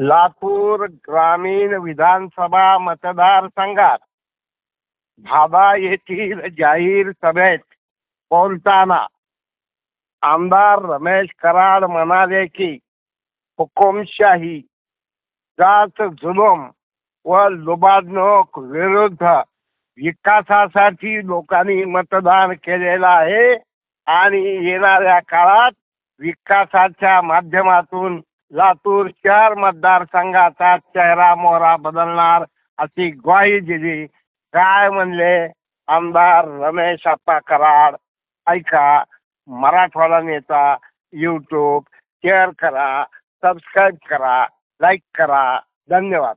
लातूर ग्रामीण विधानसभा मतदारसंघात भाभा येथील जाहीर सभेत बोलताना आमदार रमेश कराड म्हणाले की हुकुमशाही जात जुलूम व लुबाडणूक विरुद्ध विकासासाठी लोकांनी मतदान केलेलं आहे आणि येणाऱ्या काळात विकासाच्या माध्यमातून लातूर शहर मतदारसंघाचा चेहरा मोहरा बदलणार अशी ग्वाही दिली. काय म्हणले? आमदार रमेश आता कराड ऐका मराठवाडा नेता यूट्यूब शेअर करा सबस्क्राईब करा लाईक करा. धन्यवाद.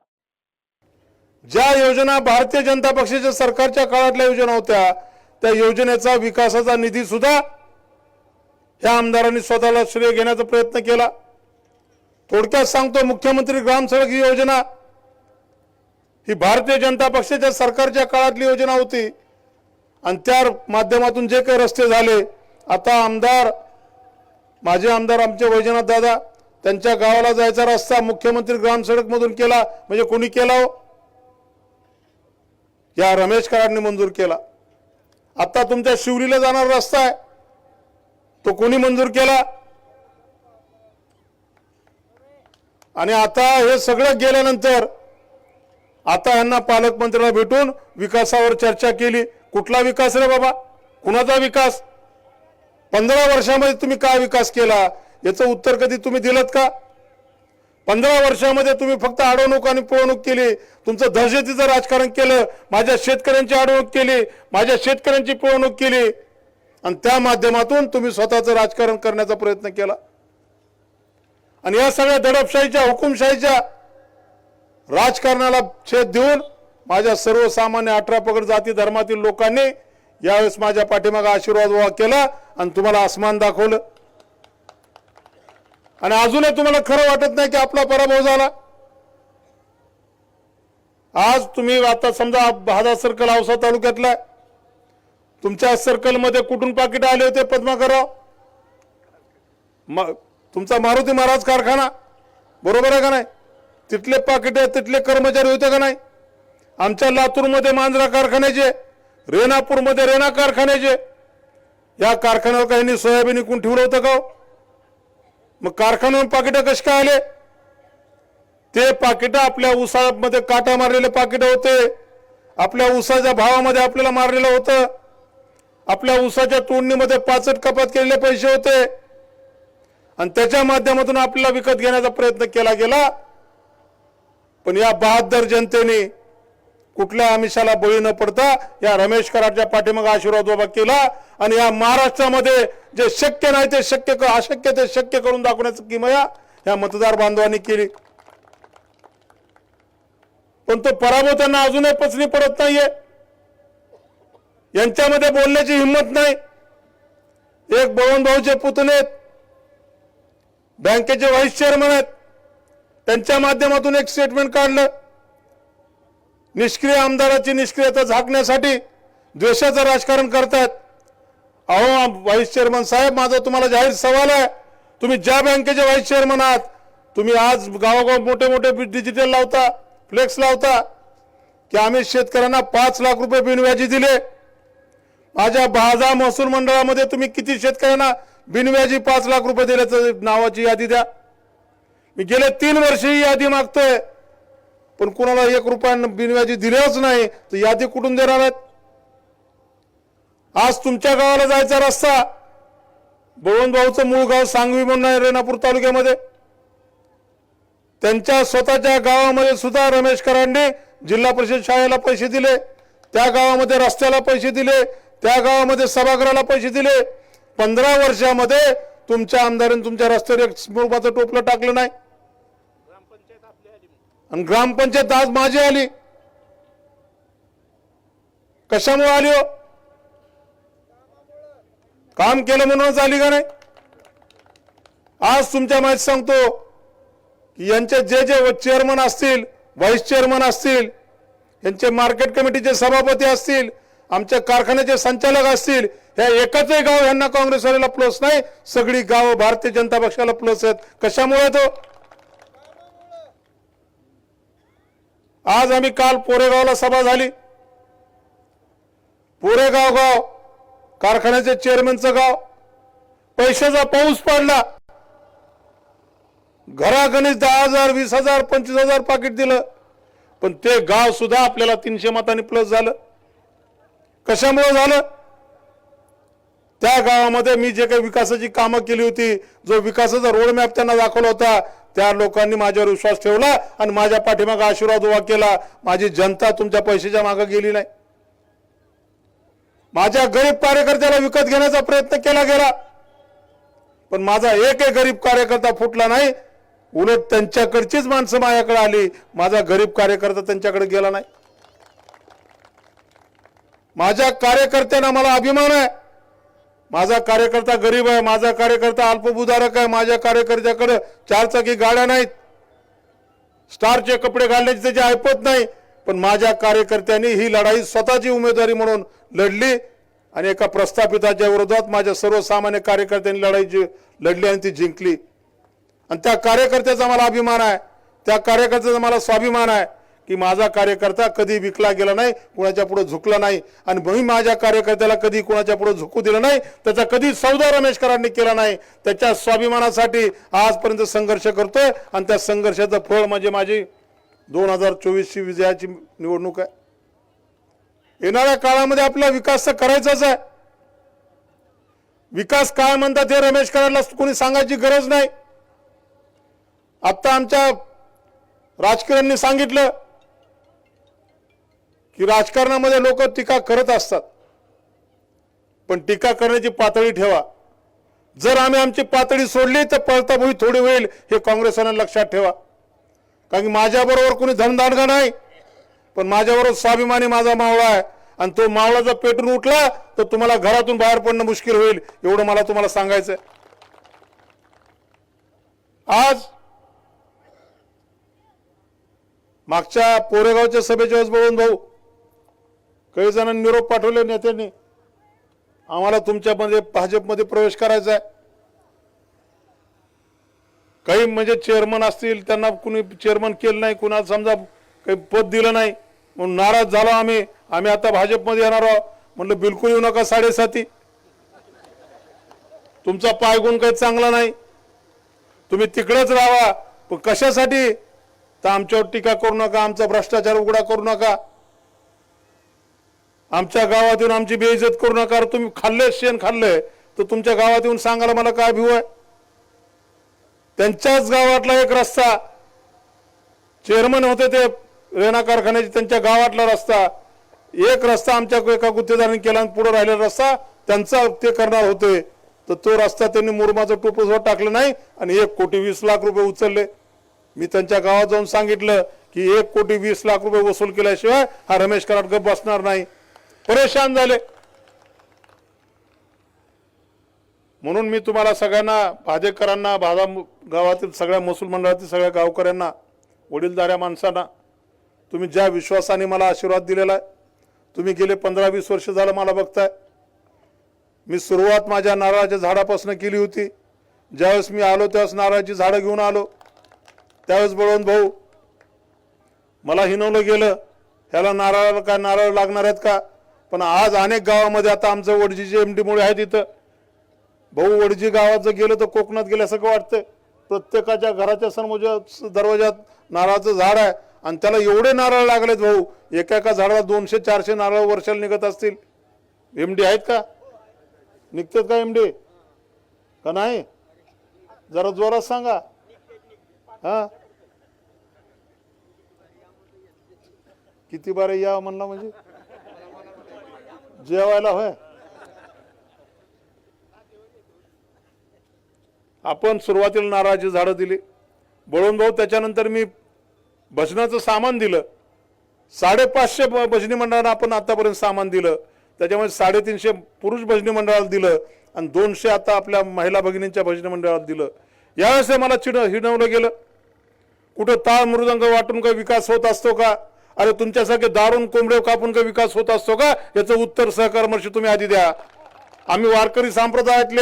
ज्या योजना भारतीय जनता पक्षाच्या सरकारच्या काळातल्या योजना होत्या त्या योजनेचा विकासाचा निधी सुद्धा या आमदारांनी स्वतःला श्रेय घेण्याचा प्रयत्न केला. थोडक्यात सांगतो मुख्यमंत्री ग्राम सडक ही योजना ही भारतीय जनता पक्षाच्या सरकारच्या काळातली योजना होती. आणि त्या माध्यमातून जे काही रस्ते झाले आता आमदार माझे आमदार आमचे वैजनाथ दादा त्यांच्या गावाला जायचा रस्ता मुख्यमंत्री ग्राम केला म्हणजे कोणी केला हो? या रमेश कराडने मंजूर केला. आता तुमच्या शिवरीला जाणारा रस्ता आहे. तो कोणी मंजूर केला? आणि आता हे सगळं गेल्यानंतर आता यांना पालकमंत्र्याला भेटून विकासावर चर्चा केली. कुठला विकास रे बाबा? कुणाचा विकास? पंधरा वर्षामध्ये तुम्ही काय विकास केला? याचं उत्तर कधी तुम्ही दिलं का? पंधरा वर्षामध्ये तुम्ही फक्त अडवणूक आणि पिळवणूक केली. तुमचं दहशतीचं राजकारण केलं. माझ्या शेतकऱ्यांची अडवणूक केली. माझ्या शेतकऱ्यांची पिळवणूक केली. आणि त्या माध्यमातून तुम्ही स्वतःचं राजकारण करण्याचा प्रयत्न केला. आणि या सगळ्या दडपशाहीच्या हुकुमशाहीच्या राजकारणाला छेद देऊन माझ्या सर्वसामान्य अठरा पगड जाती धर्मातील लोकांनी यावेळेस माझ्या पाठीमागा आशीर्वाद उभा केला आणि तुम्हाला आसमान दाखवलं. आणि अजूनही तुम्हाला खरं वाटत नाही की आपला पराभव झाला. आज तुम्ही आता समजा भादा सर्कल औसा तालुक्यातला तुमच्या सर्कलमध्ये कुठून पाकिट आले होते पद्माकरराव? मग तुमचा मारुती महाराज कारखाना? बरोबर आहे का नाही? तिथले पाकिट तिथले कर्मचारी होते का नाही? आमच्या लातूरमध्ये मांजरा कारखान्याचे रेणापूरमध्ये रेणा कारखान्याचे. या कारखान्यावर काही सोयाबीन विकून ठेवलं होतं का हो? मग कारखान्यावर पाकिटं कशी काय आले? ते पाकिटं आपल्या उसामध्ये काटा मारलेले पाकिटं होते. आपल्या उसाच्या भावामध्ये आपल्याला मारलेलं होतं. आपल्या उसाच्या तोडणीमध्ये पाचट कपात केलेले पैसे होते. आणि त्याच्या माध्यमातून आपल्याला विकत घेण्याचा प्रयत्न केला गेला. पण या बहादर जनतेने कुठल्या आमिषाला बळी न पडता या रमेश कराडच्या पाठीमागे आशीर्वाद उभा केला आणि या महाराष्ट्रामध्ये जे शक्य नाही ते शक्य अशक्य ते शक्य करून दाखवण्याची किमया या मतदार बांधवांनी केली. पण तो पराभव त्यांना अजूनही पचनी पडत नाहीये. यांच्यामध्ये बोलण्याची हिंमत नाही. एक बळवंत भाऊचे पुतणे बँकेचे व्हाईस चेअरमन आहेत. त्यांच्या माध्यमातून एक स्टेटमेंट काढलं. निष्क्रिय आमदाराची निष्क्रियता झाकण्यासाठी द्वेषाचं राजकारण करतायत. अहो व्हाईस चेअरमन साहेब माझा तुम्हाला जाहीर सवाल आहे. तुम्ही ज्या बँकेचे व्हाईस चेअरमन आहात तुम्ही आज गावोगाव मोठे मोठे डिजिटल लावता फ्लेक्स लावता की आम्ही शेतकऱ्यांना पाच लाख रुपये बिनव्याजी दिले. माझ्या बाजा महसूल मंडळामध्ये तुम्ही किती शेतकऱ्यांना बिनव्याजी पाच लाख रुपये दिल्याचं नावाची यादी द्या. मी गेले तीन वर्ष ही यादी मागतोय. पण कुणाला एक रुपयानं बिनव्याजी दिलेच नाही तर यादी कुठून देणार आहेत? आज तुमच्या गावाला जायचा रस्ता. बळवंतभाऊचं मूळ गाव सांगवी म्हणून आहे रेणापूर तालुक्यामध्ये. त्यांच्या स्वतःच्या गावामध्ये सुद्धा रमेश करांनी जिल्हा परिषद शाळेला पैसे दिले त्या गावामध्ये रस्त्याला पैसे दिले त्या गावामध्ये सभागृहाला पैसे दिले. पंधरा वर्षामध्ये तुमच्या आमदारांनी तुमच्या रस्त्यावर एक स्वरूपाचं टोपलं टाकलं नाही. आणि ग्रामपंचायत आज माझी आली. कशामुळे आली हो? काम केलं म्हणूनच आली का नाही? आज तुमच्या माहिती सांगतो की यांचे जे जे चेअरमन असतील व्हाईस चेअरमन असतील यांचे मार्केट कमिटीचे सभापती असतील आमच्या कारखान्याचे संचालक असतील ह्या एकचही गाव यांना काँग्रेसवाल्याला प्लस नाही सगळी गाव भारतीय जनता पक्षाला प्लस आहेत. कशामुळे तो? आज आम्ही काल पोरेगावला सभा झाली. पोरेगाव गाव कारखान्याचे चेअरमनचं गाव. पैशाचा पाऊस पडला. घरागणित दहा हजार वीस हजार पंचवीस हजार पाकिट दिलं. पण ते गाव सुद्धा आपल्याला तीनशे मतांनी प्लस झालं. कशामुळे झालं? त्या गावामध्ये मी जे काही विकासाची कामं केली होती जो विकासाचा रोडमॅप त्यांना दाखवला होता त्या लोकांनी माझ्यावर विश्वास ठेवला आणि माझ्या पाठीमागे आशीर्वाद उभा केला. माझी जनता तुमच्या पैशाच्या मागे गेली नाही. माझ्या गरीब कार्यकर्त्याला विकत घेण्याचा प्रयत्न केला गेला. पण माझा एकही गरीब कार्यकर्ता फुटला नाही. उलट त्यांच्याकडचीच माणसं माझ्याकडे आली. माझा गरीब कार्यकर्ता त्यांच्याकडे गेला नाही. माझ्या कार्यकर्त्यांना मला अभिमान आहे. माझा कार्यकर्ता गरीब आहे माझा कार्यकर्ता अल्पभूधारक आहे माझ्या कार्यकर्त्याकडे चारचाकी गाड्या नाहीत. स्टारचे कपडे घालण्याची त्याची ऐपत नाही पण माझ्या कार्यकर्त्यांनी ही लढाई स्वतःची उमेदवारी म्हणून लढली आणि एका प्रस्थापिताच्या विरोधात माझ्या सर्वसामान्य कार्यकर्त्यांनी लढाई जी- लढली आणि ती जिंकली. आणि त्या कार्यकर्त्याचा मला अभिमान आहे. त्या कार्यकर्त्याचा मला स्वाभिमान आहे. की माझा कार्यकर्ता कधी विकला गेला नाही कुणाच्या पुढे झुकला नाही आणि मी माझ्या कार्यकर्त्याला कधी कुणाच्या पुढे झुकू दिलं नाही त्याचा कधी सौदा रमेशकरांनी केला नाही. त्याच्या स्वाभिमानासाठी आजपर्यंत संघर्ष करतोय आणि त्या संघर्षाचं फळ म्हणजे माझी दोन हजार चोवीसची विजयाची निवडणूक आहे. येणाऱ्या काळामध्ये आपला विकास तर करायचाच आहे. विकास काय म्हणतात हे रमेशकरांना कोणी सांगायची गरज नाही. आत्ता आमच्या राजकीयांनी सांगितलं की राजकारणामध्ये लोक टीका करत असतात. पण टीका करण्याची पातळी ठेवा. जर आम्ही आमची पातळी सोडली तर पळताभुई थोडी होईल हे काँग्रेसवाल्यांना लक्षात ठेवा. कारण की माझ्याबरोबर कोणी धनदांडगा नाही पण माझ्याबरोबर स्वाभिमानी माझा मावळा आहे. आणि तो मावळा जर पेटून उठला तर तुम्हाला घरातून बाहेर पडणं मुश्किल होईल एवढं मला तुम्हाला सांगायचं आज मागच्या पोरेगावच्या सभेच्या वेळेस बळून भाऊ काही जणांनी निरोप पाठवले नेत्यांनी आम्हाला तुमच्यामध्ये भाजपमध्ये प्रवेश करायचा आहे. काही म्हणजे चेअरमन असतील त्यांना कुणी चेअरमन केलं नाही कुणाला समजा काही पद दिलं नाही म्हणून नाराज झालो आम्ही. आम्ही आता भाजपमध्ये येणार आहोत. म्हणलं बिलकुल येऊ नका साडेसाती. तुमचा पायगुण काही चांगला नाही. तुम्ही तिकडेच राहा. पण कशासाठी? तर आमच्यावर टीका करू नका आमचा भ्रष्टाचार उघडा करू नका. आमच्या गावात येऊन आमची बेइज्जत करू नका तुम्ही खाल्ले शेण खाल्लंय तर तुमच्या गावात येऊन सांगायला मला काय भिव आहे? त्यांच्याच गावातला एक रस्ता चेअरमन होते ते रेणा कारखान्याचे त्यांच्या गावातला रस्ता एक रस्ता आमच्या एका गुत्तेदाराने केला पुढे राहिलेला रस्ता त्यांचा ते करणार होते. तर तो रस्ता त्यांनी मुरमाचं टोपसवर टाकलं नाही आणि एक कोटी वीस लाख रुपये उचलले. मी त्यांच्या गावात जाऊन सांगितलं की एक कोटी वीस लाख रुपये वसूल केल्याशिवाय हा रमेश कराड गप बसणार नाही. परेशान झाले. म्हणून मी तुम्हाला सगळ्यांना भादेकरांना भादा गावातील सगळ्या महसूल मंडळातील सगळ्या गावकऱ्यांना वडीलधाऱ्या माणसांना तुम्ही ज्या विश्वासाने मला आशीर्वाद दिलेला आहे तुम्ही गेले पंधरा वीस वर्ष झालं मला बघताय. मी सुरुवात माझ्या नारळाच्या झाडापासून केली होती. ज्यावेळेस मी आलो त्यावेळेस नारळाची झाडं घेऊन आलो. त्यावेळेस बळवंत भाऊ मला हिनवलं गेलं. ह्याला नारळाला काय नारळ लागणार आहेत का? पण आज अनेक गावामध्ये आता आमचं वडजीचे एम डी मुळे आहेत इथं भाऊ वडजी गावात जर गेलं तर कोकणात गेल्यासारखं वाटतं प्रत्येकाच्या घराच्या समोरच्या दरवाजात नारळाचं झाड आहे आणि त्याला एवढे नारळ लागलेत भाऊ एका एका झाडाला दोनशे चारशे नारळ वर्षाला निघत असतील. एम डी आहेत का? निघतात का एम डी का नाही? जरा जोरात सांगा. हा? किती बारे या म्हणला म्हणजे? जेवायला होय. आपण सुरुवातीला नारळाची झाडं दिली. बळून भाऊ त्याच्यानंतर मी भजनाचं सामान दिलं. साडेपाचशे भजनी मंडळांना आपण आतापर्यंत सामान दिलं. त्याच्यामध्ये साडेतीनशे पुरुष भजनी मंडळाला दिलं आणि दोनशे आता आपल्या महिला भगिनींच्या भजनी मंडळाला दिलं. यावेळेस मला चिड हिणवलं गेलं. कुठं ताळ मृदंग वाटून काही विकास होत असतो का? अरे तुमच्यासारखे दारून कोंबडे कापून का विकास होत असतो का? याचं उत्तर सहकर्मशी तुम्ही आधी द्या. आम्ही वारकरी संप्रदायातले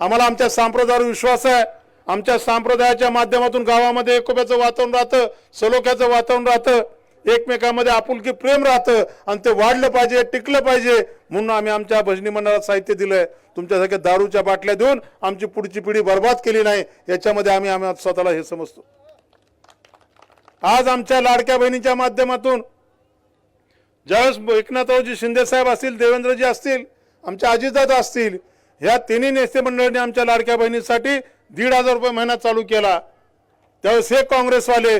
आम्हाला आमच्या संप्रदायावर विश्वास आहे. आमच्या संप्रदायाच्या माध्यमातून गावामध्ये एकोप्याचं वातावरण राहतं सलोख्याचं वातावरण राहतं. एकमेकांमध्ये आपुलकी प्रेम राहतं. आणि ते वाढलं पाहिजे टिकलं पाहिजे. म्हणून आम्ही आमच्या भजनी मंडळात साहित्य दिलंय. तुमच्यासारख्या दारूच्या बाटल्या देऊन आमची पुढची पिढी बर्बाद केली नाही. याच्यामध्ये आम्ही आम्ही स्वतःला हे समजतो. आज आमच्या लाडक्या बहिणीच्या माध्यमातून ज्यावेळेस एकनाथरावजी शिंदेसाहेब असतील देवेंद्रजी असतील आमच्या अजितदादा असतील ह्या तिन्ही नेते मंडळींनी आमच्या लाडक्या बहिणीसाठी दीड हजार रुपये महिना चालू केला. त्यावेळेस हे काँग्रेसवाले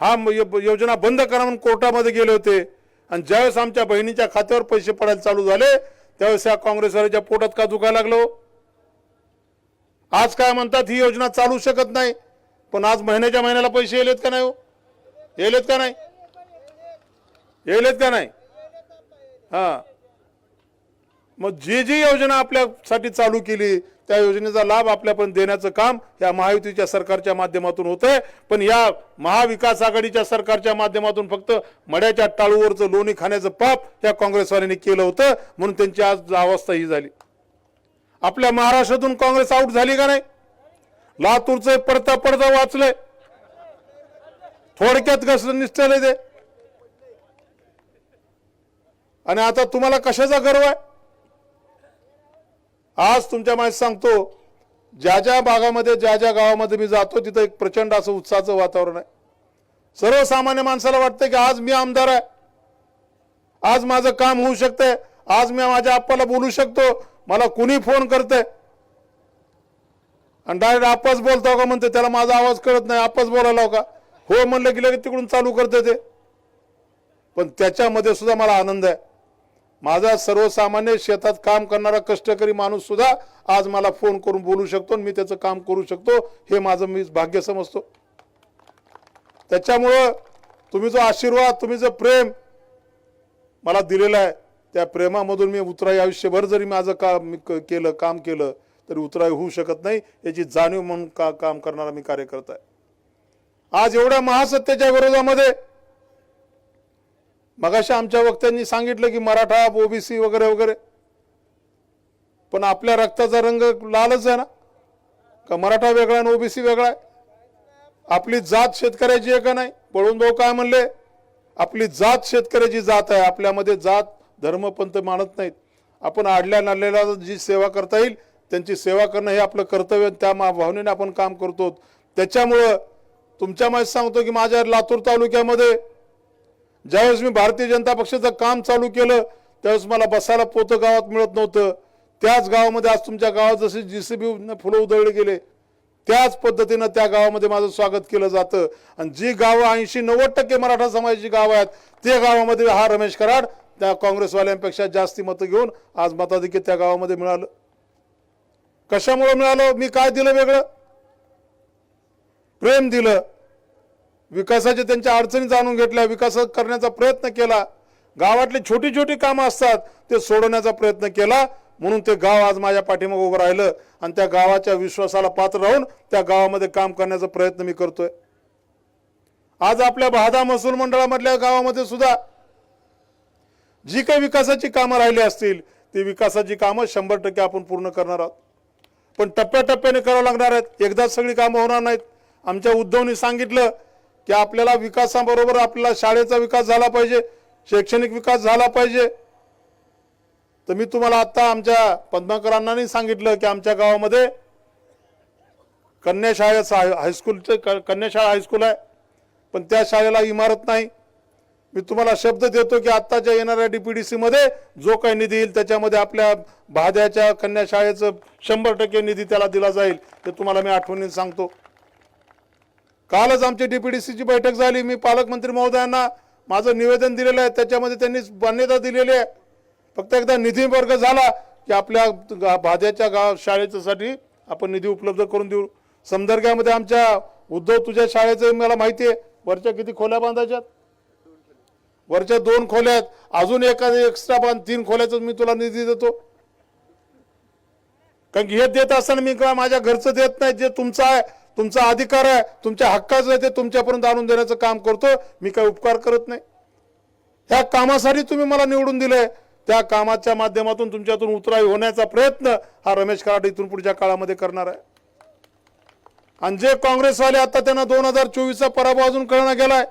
हा योजना बंद करा म्हणून कोर्टामध्ये गेले होते. आणि ज्यावेळेस आमच्या बहिणीच्या खात्यावर पैसे पडायला चालू झाले त्यावेळेस या काँग्रेसवाल्याच्या पोटात का दुखायला लागलो. आज काय म्हणतात ही योजना चालू शकत नाही. पण आज महिन्याच्या महिन्याला पैसे येलेत का नाही हो? येलेत का नाही? येलेत का नाही? हा. मग जी जी योजना आपल्यासाठी चालू केली त्या योजनेचा लाभ आपल्यापर्यंत देण्याचं काम या महायुतीच्या सरकारच्या माध्यमातून होतंय. पण या महाविकास आघाडीच्या सरकारच्या माध्यमातून फक्त मड्याच्या टाळूवरचं लोणी खाण्याचं पाप या काँग्रेसवाल्यांनी केलं होतं म्हणून त्यांची आज अवस्था ही झाली. आपल्या महाराष्ट्रातून काँग्रेस आऊट झाली का नाही? लातूरचं पडता पडता वाचलंय. थोडक्यात कसं निसटलंय ते? आणि आता तुम्हाला कशाचा गर्व आहे? आज तुमच्या माहिती सांगतो ज्या ज्या भागामध्ये ज्या ज्या गावामध्ये मी जातो तिथं एक प्रचंड असं उत्साहाचं वातावरण आहे. सर्वसामान्य माणसाला वाटतं की आज मी आमदार आहे. आज माझं काम होऊ शकतंय. आज मी माझ्या आप्पाला बोलू शकतो. मला कुणी फोन करतंय? आणि डायरेक्ट आपच बोलतो का म्हणते त्याला माझा आवाज कळत नाही. आपच बोलायला का? हो म्हणलं की लगेच तिकडून चालू करते ते. पण त्याच्यामध्ये सुद्धा मला आनंद आहे. माझा सर्वसामान्य शेतात काम करणारा कष्टकरी माणूस सुद्धा आज मला फोन करून बोलू शकतो आणि मी त्याचं काम करू शकतो हे माझं मी भाग्य समजतो. त्याच्यामुळं तुम्ही जो आशीर्वाद तुम्ही जो प्रेम मला दिलेला आहे त्या प्रेमामधून मी उतराई आयुष्यभर जरी माझं काम मी क- केलं काम केलं तरी उतराई होऊ शकत नाही. याची जाणीव म्हणून का काम करणारा मी कार्यकर्ता आहे. आज एवढ्या महासत्तेच्या विरोधामध्ये मगाशी आमच्या वक्त्यांनी सांगितलं की मराठा ओबीसी वगैरे वगैरे. पण आपल्या रक्ताचा रंग लालच आहे ना? का मराठा वेगळा आणि ओबीसी वेगळा आहे? आपली जात शेतकऱ्याची आहे का नाही? पळून भाऊ काय म्हणले? आपली जात शेतकऱ्याची जात आहे. आपल्यामध्ये जात धर्मपंथ मानत नाहीत. आपण आडल्या नाडलेला जी सेवा करता येईल त्यांची सेवा करणं हे आपलं कर्तव्य त्या भावनेने आपण काम करतो त्याच्यामुळं तुमच्या माहिती सांगतो की माझ्या लातूर तालुक्यामध्ये ज्यावेळेस मी भारतीय जनता पक्षाचं काम चालू केलं त्यावेळेस मला बसायला पोतं गावात मिळत नव्हतं. त्याच गावामध्ये आज तुमच्या गावात जसे जी सी बीनं फुलं उधळले गेले त्याच पद्धतीनं त्या गावामध्ये माझं स्वागत केलं जातं. आणि जी गावं ऐंशी नव्वद टक्के मराठा समाजाची गावं आहेत त्या गावामध्ये हा रमेश कराड त्या काँग्रेसवाल्यांपेक्षा जास्ती मतं घेऊन आज मताधिक्य त्या गावामध्ये मिळालं. कशामुळे मिळालं? मी काय दिलं वेगळं? प्रेम दिलं. विकासाच्या त्यांच्या अडचणी जाणून घेतल्या. विकास करण्याचा प्रयत्न केला. गावातली छोटी छोटी कामं असतात ते सोडवण्याचा प्रयत्न केला. म्हणून ते गाव आज माझ्या पाठीमाग उभं राहिलं आणि त्या गावाच्या विश्वासाला पात्र राहून त्या गावामध्ये काम करण्याचा प्रयत्न मी करतोय. आज आपल्या बहादा महसूल मंडळामधल्या गावामध्ये सुद्धा जी काही विकासाची कामं राहिली असतील ती विकासाची कामं शंभर टक्के आपण पूर्ण करणार आहोत. पण टप्प्याटप्प्याने करावं लागणार आहेत. एकदाच सगळी कामं होणार नाहीत. आमच्या उद्धवनी सांगितलं की आपल्याला विकासाबरोबर आपल्याला शाळेचा विकास झाला पाहिजे शैक्षणिक विकास झाला पाहिजे. तर मी तुम्हाला आत्ता आमच्या पद्माकरांनाही सांगितलं की आमच्या गावामध्ये कन्या शाळेचं हाय- हायस्कूलचं क- कन्याशाळा हायस्कूल आहे पण त्या शाळेला इमारत नाही. मी तुम्हाला शब्द देतो की आत्ताच्या येणाऱ्या डी पी डी मध्ये जो काही निधी येईल त्याच्यामध्ये आपल्या भाद्याच्या कन्या शाळेचं शंभर टक्के निधी त्याला दिला जाईल ते तुम्हाला मी आठवणीने सांगतो. कालच आमची डी पी डी सीची बैठक झाली. मी पालकमंत्री महोदयांना माझं निवेदन दिलेलं आहे. त्याच्यामध्ये त्यांनी मान्यता दिलेली आहे. फक्त एकदा निधी वर्ग झाला की आपल्या गा- भाद्याच्या गाव शाळेच्यासाठी आपण निधी उपलब्ध करून देऊ. समदर्ग्यामध्ये आमच्या उद्धव तुझ्या शाळेचं मला माहिती आहे. वरच्या किती खोल्या बांधायच्यात? वरच्या दोन खोल्यात अजून एखादी एक्स्ट्रा बांध तीन खोल्याचं मी तुला निधी देतो. कारण की हे देत असताना मी काय माझ्या घरचं देत नाही जे तुमचं आहे तुमचा अधिकार आहे तुमच्या हक्काचं आहे ते तुमच्यापर्यंत आणून देण्याचं काम करतो मी काय उपकार करत नाही. ह्या कामासाठी तुम्ही मला निवडून दिले त्या कामाच्या माध्यमातून तुमच्यातून उतराई होण्याचा प्रयत्न हा रमेश कराड इथून पुढच्या काळामध्ये करणार आहे. आणि जे काँग्रेसवाले आता त्यांना दोन हजार चोवीसचा पराभव अजून कळणं गेलाय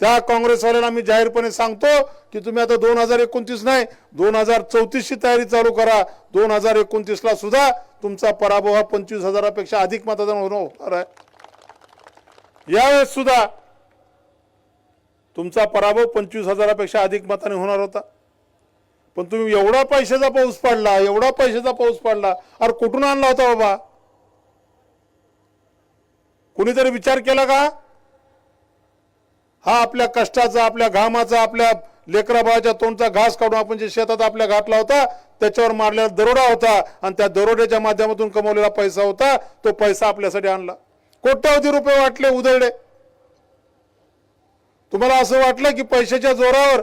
त्या काँग्रेसवाल्यांना मी जाहीरपणे सांगतो की तुम्ही आता दोन हजार एकोणतीस नाही दोन हजार चौतीसची तयारी चालू करा. दोन हजार एकोणतीसला सुद्धा तुमचा पराभव हा पंचवीस हजारापेक्षा अधिक मतदान होणार आहे. यावेळेस सुद्धा तुमचा पराभव पंचवीस हजारापेक्षा अधिक मताने होणार होता. पण तुम्ही एवढा पैशाचा पाऊस पडला एवढा पैशाचा पाऊस पडला. अरे कुठून आणला होता बाबा? कुणीतरी विचार केला का? हा आपल्या कष्टाचा आपल्या घामाचा आपल्या लेकराबाच्या तोंडचा घास काढून आपण जे शेतात आपल्या घातला होता त्याच्यावर मारलेला दरोडा होता आणि त्या दरोड्याच्या माध्यमातून कमवलेला पैसा होता तो पैसा आपल्यासाठी आणला. कोट्यावधी रुपये वाटले उधळले. तुम्हाला असं वाटलं की पैशाच्या जोरावर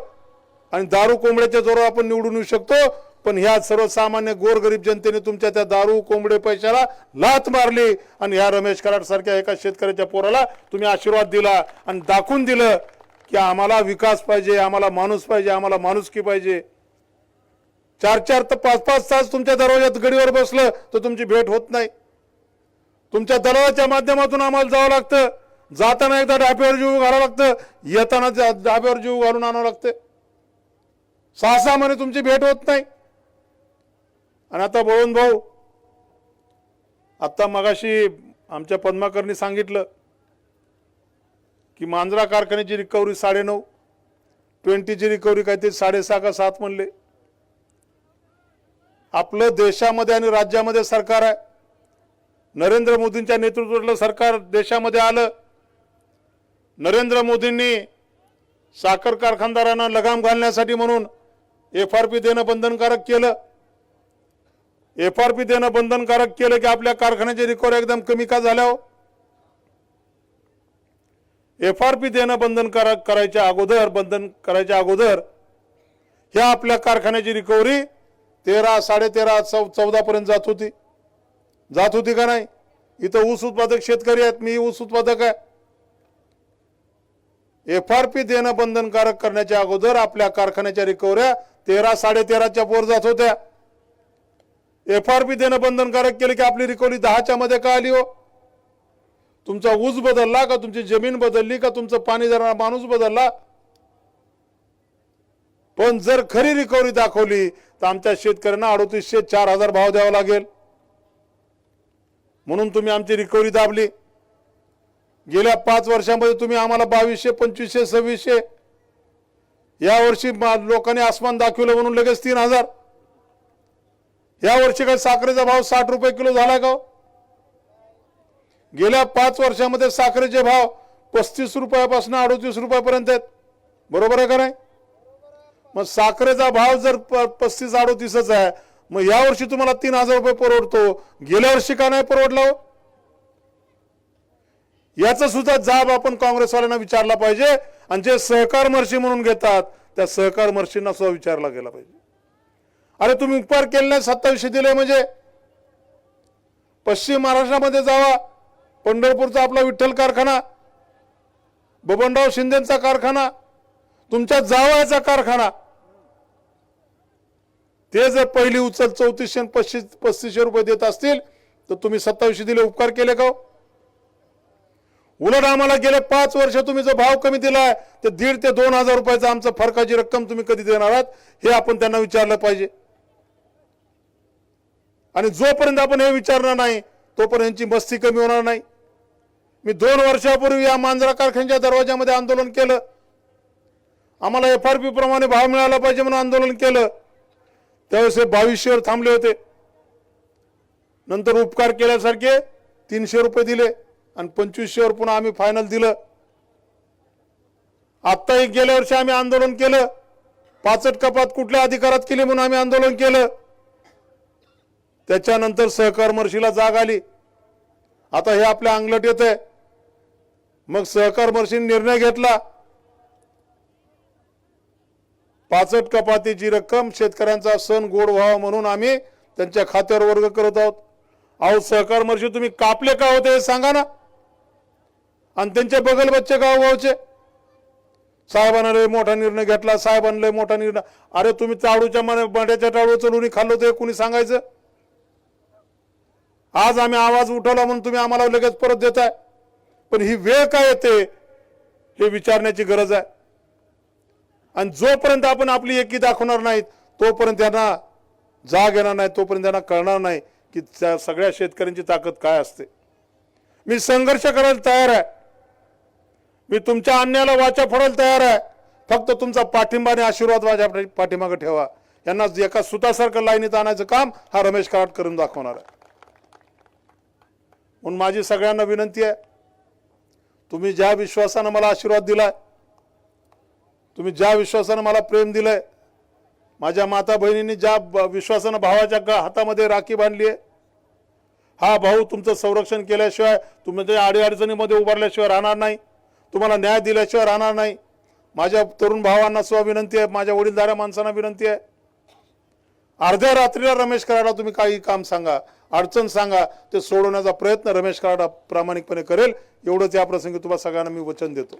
आणि दारू कोंबड्याच्या जोरावर आपण निवडून येऊ शकतो? पण ह्या सर्वसामान्य गोरगरीब जनतेने तुमच्या त्या दारू कोंबडे पैशाला लात मारली. आणि ह्या रमेश कराड सारख्या एका शेतकऱ्याच्या पोराला तुम्ही आशीर्वाद दिला आणि दाखवून दिलं की आम्हाला विकास पाहिजे आम्हाला माणूस पाहिजे आम्हाला माणुसकी पाहिजे. चार चार तर पाच पाच तास तुमच्या दरवाज्यात गडीवर बसलं तर तुमची भेट होत नाही. तुमच्या दलालाच्या माध्यमातून आम्हाला जावं लागतं. जाताना एकदा डाब्यावर जीव घालावं लागतं. येताना त्या डाब्यावर जीव घालून आणावं लागतं. सहा सहा महिने तुमची भेट होत नाही. आणि आता बळवंत भाऊ आता मगाशी आमच्या पद्माकरनी सांगितलं की मांजरा कारखान्याची रिकव्हरी साडेनऊ ट्वेंटीची रिकव्हरी काहीतरी साडेसहा का सात म्हणले. आपलं देशामध्ये आणि राज्यामध्ये सरकार आहे. नरेंद्र मोदींच्या नेतृत्वातलं सरकार देशामध्ये आलं. नरेंद्र मोदींनी साखर कारखानदारांना लगाम घालण्यासाठी म्हणून एफ आर पी देणं बंधनकारक केलं. एफ आर पी देणं बंधनकारक केलं की आपल्या कारखान्याचे रिकव्हरी एकदम कमी का झाल्या हो? एफ आर पी देणं बंधनकारक करायच्या अगोदर बंधन करायच्या अगोदर ह्या आपल्या कारखान्याची रिकव्हरी तेरा साडेतेरा चौ चौदापर्यंत जात होती. जात होती का नाही? इथं ऊस उत्पादक शेतकरी आहेत मी ऊस उत्पादक आहे. एफ आर पी देणं बंधनकारक करण्याच्या अगोदर आपल्या कारखान्याच्या रिकव्हऱ्या तेरा साडेतेराच्या पोर जात होत्या. एफ आर पी देणं बंधनकारक केलं की आपली रिकव्हरी दहाच्या मध्ये का आली हो? तुमचा ऊस बदलला का? तुमची जमीन बदलली का? तुमचं पाणी धरणारा माणूस बदलला? पण जर खरी रिकव्हरी दाखवली तर आमच्या शेतकऱ्यांना अडोतीसशे चार हजार भाव द्यावा लागेल. म्हणून तुम्ही आमची रिकव्हरी दाबली. गेल्या पाच वर्षामध्ये तुम्ही आम्हाला बावीसशे पंचवीसशे सव्वीसशे यावर्षी मा- लोकांनी आसमान दाखवलं म्हणून लगेच तीन हजार. या वर्षी काय साखरेचा भाव साठ रुपये किलो झाला का हो? गेल्या पाच वर्षामध्ये साखरेचे भाव पस्तीस रुपयापासून अडोतीस रुपयापर्यंत आहेत. बरोबर आहे का नाही? मग साखरेचा भाव जर प- पस्तीस अडोतीसच आहे मग या वर्षी तुम्हाला तीन हजार रुपये परवडतो. गेल्या वर्षी का नाही परवडला हो? याचा सुद्धा जाब आपण काँग्रेसवाल्यांना विचारला पाहिजे आणि जे सहकार मर्शी म्हणून घेतात त्या सहकार मर्शींना सुद्धा विचारला गेला पाहिजे. अरे तुम्ही उपकार केले नाही सत्तावीसशे दिले म्हणजे. पश्चिम महाराष्ट्रामध्ये जावा. पंढरपूरचा आपला विठ्ठल कारखाना. बबनराव शिंदेचा कारखाना. तुमच्या जावयाचा कारखाना. ते जर पहिली उचल चौतीसशे पस्तीस पस्तीसशे रुपये देत असतील तर तुम्ही सत्तावीसशे दिले उपकार केले का हो? उलट आम्हाला गेले पाच वर्ष तुम्ही जो भाव कमी दिलाय ते दीड ते दोन हजार रुपयाचा आमचं फरकाची रक्कम तुम्ही कधी देणार आहात हे आपण त्यांना विचारलं पाहिजे. आणि जोपर्यंत आपण हे विचारणार नाही तोपर्यंत यांची मस्ती कमी होणार नाही. मी दोन वर्षापूर्वी या मांजरा कारखान्याच्या दरवाजामध्ये आंदोलन केलं. आम्हाला एफ आर पी प्रमाणे भाव मिळाला पाहिजे म्हणून आंदोलन केलं. त्यावेळेस हे बावीसशेवर थांबले होते. नंतर उपकार केल्यासारखे तीनशे रुपये दिले आणि पंचवीसशेवर पुन्हा आम्ही फायनल दिलं. आत्ताही गेल्या वर्षी आम्ही आंदोलन केलं. पाचट कपात कुठल्या अधिकारात केली म्हणून आम्ही आंदोलन केलं. त्याच्यानंतर सहकार मर्शीला जाग आली. आता हे आपल्या अंगलट येत आहे मग सहकार मर्शीने निर्णय घेतला. पाचट कपातीची रक्कम शेतकऱ्यांचा सण गोड व्हावा म्हणून आम्ही त्यांच्या खात्यावर वर्ग करत आहोत. अहो सहकार मर्शी तुम्ही कापले का होते हे सांगा ना. आणि त्यांचे बगल बच्चे गावगावचे साहेबांना लय मोठा निर्णय घेतला साहेबांना लय मोठा निर्णय. अरे तुम्ही चाळूच्या मड्याच्या टाळू चलून खाल्लो ते कुणी सांगायचं? आज आम्ही आवाज उठवला म्हणून तुम्ही आम्हाला लगेच परत देताय. पण ही वेळ काय येते हे विचारण्याची गरज आहे. आणि जोपर्यंत आपण आपली एकी दाखवणार नाहीत तोपर्यंत त्यांना जाग येणार नाही तोपर्यंत त्यांना कळणार नाही की त्या सगळ्या शेतकऱ्यांची ताकद काय असते. मी संघर्ष करायला तयार आहे. मी तुमच्या अन्यायाला वाचा फोडायला तयार आहे. फक्त तुमचा पाठिंबा आणि आशीर्वाद माझ्या पाठीमागे ठेवा. यांना एका सुतासारखं लाईनीत आणायचं काम हा रमेश कराड करून दाखवणार आहे. म्हणून माझी सगळ्यांना विनंती आहे. तुम्ही ज्या विश्वासानं मला आशीर्वाद दिलाय तुम्ही ज्या विश्वासानं मला प्रेम दिलंय माझ्या माता बहिणींनी ज्या ब- विश्वासानं भावाच्या हातामध्ये राखी बांधली आहे हा भाऊ तुमचं संरक्षण केल्याशिवाय तुमच्या अडीअडचणीमध्ये उभारल्याशिवाय राहणार नाही तुम्हाला न्याय दिल्याशिवाय राहणार नाही. माझ्या तरुण भावांना सुद्धा विनंती आहे माझ्या वडीलधाऱ्या माणसांना विनंती आहे. अर्ध्या रात्रीला रमेश कराडा तुम्ही काही काम सांगा. अडचण सांगा ते सोडवण्याचा प्रयत्न रमेश कराडा प्रामाणिकपणे करेल. एवढंच या प्रसंगी तुम्हाला सगळ्यांना मी वचन देतो.